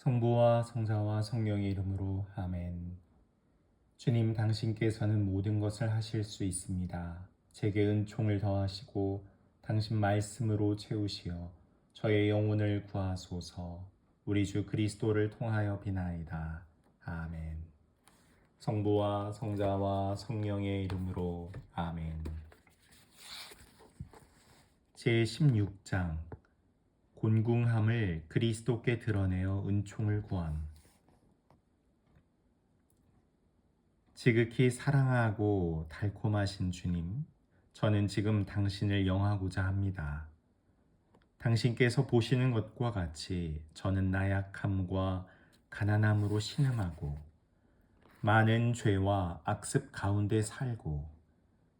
성부와 성자와 성령의 이름으로 아멘. 주님 당신께서는 모든 것을 하실 수 있습니다. 제게 은총을 더하시고 당신 말씀으로 채우시어 저의 영혼을 구하소서. 우리 주 그리스도를 통하여 비나이다. 아멘. 성부와 성자와 성령의 이름으로 아멘. 제 16장 곤궁함을 그리스도께 드러내어 은총을 구함. 지극히 사랑하고 달콤하신 주님, 저는 지금 당신을 영하고자 합니다. 당신께서 보시는 것과 같이 저는 나약함과 가난함으로 신음하고 많은 죄와 악습 가운데 살고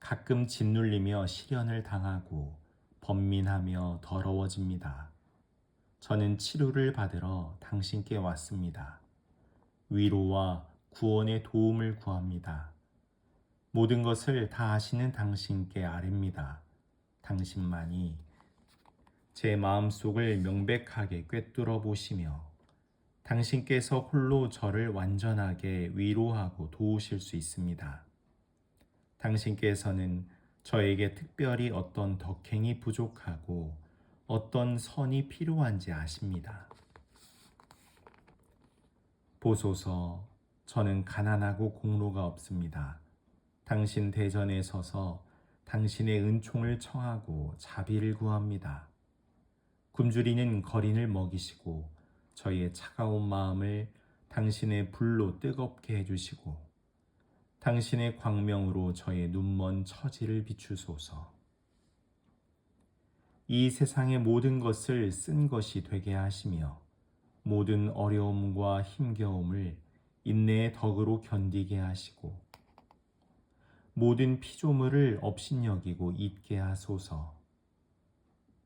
가끔 짓눌리며 시련을 당하고 번민하며 더러워집니다. 저는 치료를 받으러 당신께 왔습니다. 위로와 구원의 도움을 구합니다. 모든 것을 다 아시는 당신께 아뢰입니다. 당신만이 제 마음속을 명백하게 꿰뚫어 보시며 당신께서 홀로 저를 완전하게 위로하고 도우실 수 있습니다. 당신께서는 저에게 특별히 어떤 덕행이 부족하고 어떤 선이 필요한지 아십니다. 보소서, 저는 가난하고 공로가 없습니다. 당신 대전에 서서 당신의 은총을 청하고 자비를 구합니다. 굶주리는 거린을 먹이시고 저의 차가운 마음을 당신의 불로 뜨겁게 해주시고 당신의 광명으로 저의 눈먼 처지를 비추소서. 이 세상의 모든 것을 쓴 것이 되게 하시며 모든 어려움과 힘겨움을 인내의 덕으로 견디게 하시고 모든 피조물을 업신여기고 잊게 하소서.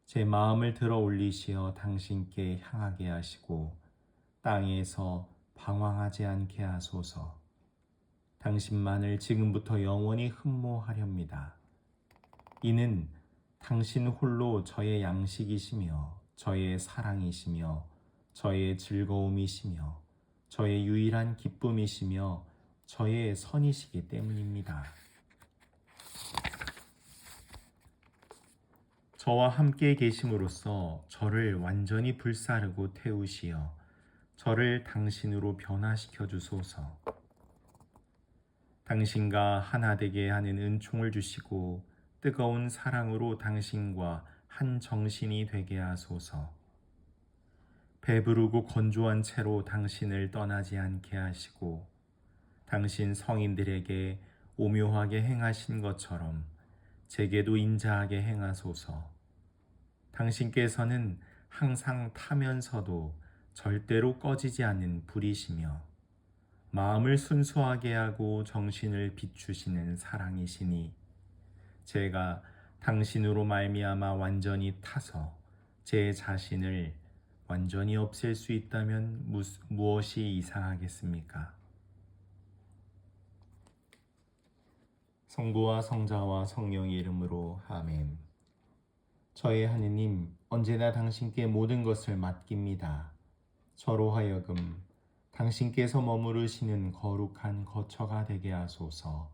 제 마음을 들어 올리시어 당신께 향하게 하시고 땅에서 방황하지 않게 하소서. 당신만을 지금부터 영원히 흠모하렵니다. 이는 당신 홀로 저의 양식이시며 저의 사랑이시며 저의 즐거움이시며 저의 유일한 기쁨이시며 저의 선이시기 때문입니다. 저와 함께 계심으로써 저를 완전히 불사르고 태우시어 저를 당신으로 변화시켜 주소서. 당신과 하나 되게 하는 은총을 주시고 뜨거운 사랑으로 당신과 한 정신이 되게 하소서. 배부르고 건조한 채로 당신을 떠나지 않게 하시고 당신 성인들에게 오묘하게 행하신 것처럼 제게도 인자하게 행하소서. 당신께서는 항상 타면서도 절대로 꺼지지 않는 불이시며 마음을 순수하게 하고 정신을 비추시는 사랑이시니 제가 당신으로 말미암아 완전히 타서 제 자신을 완전히 없앨 수 있다면 무, 무엇이 이상하겠습니까? 성부와 성자와 성령의 이름으로 아멘. 저의 하느님, 언제나 당신께 모든 것을 맡깁니다. 저로 하여금 당신께서 머무르시는 거룩한 거처가 되게 하소서.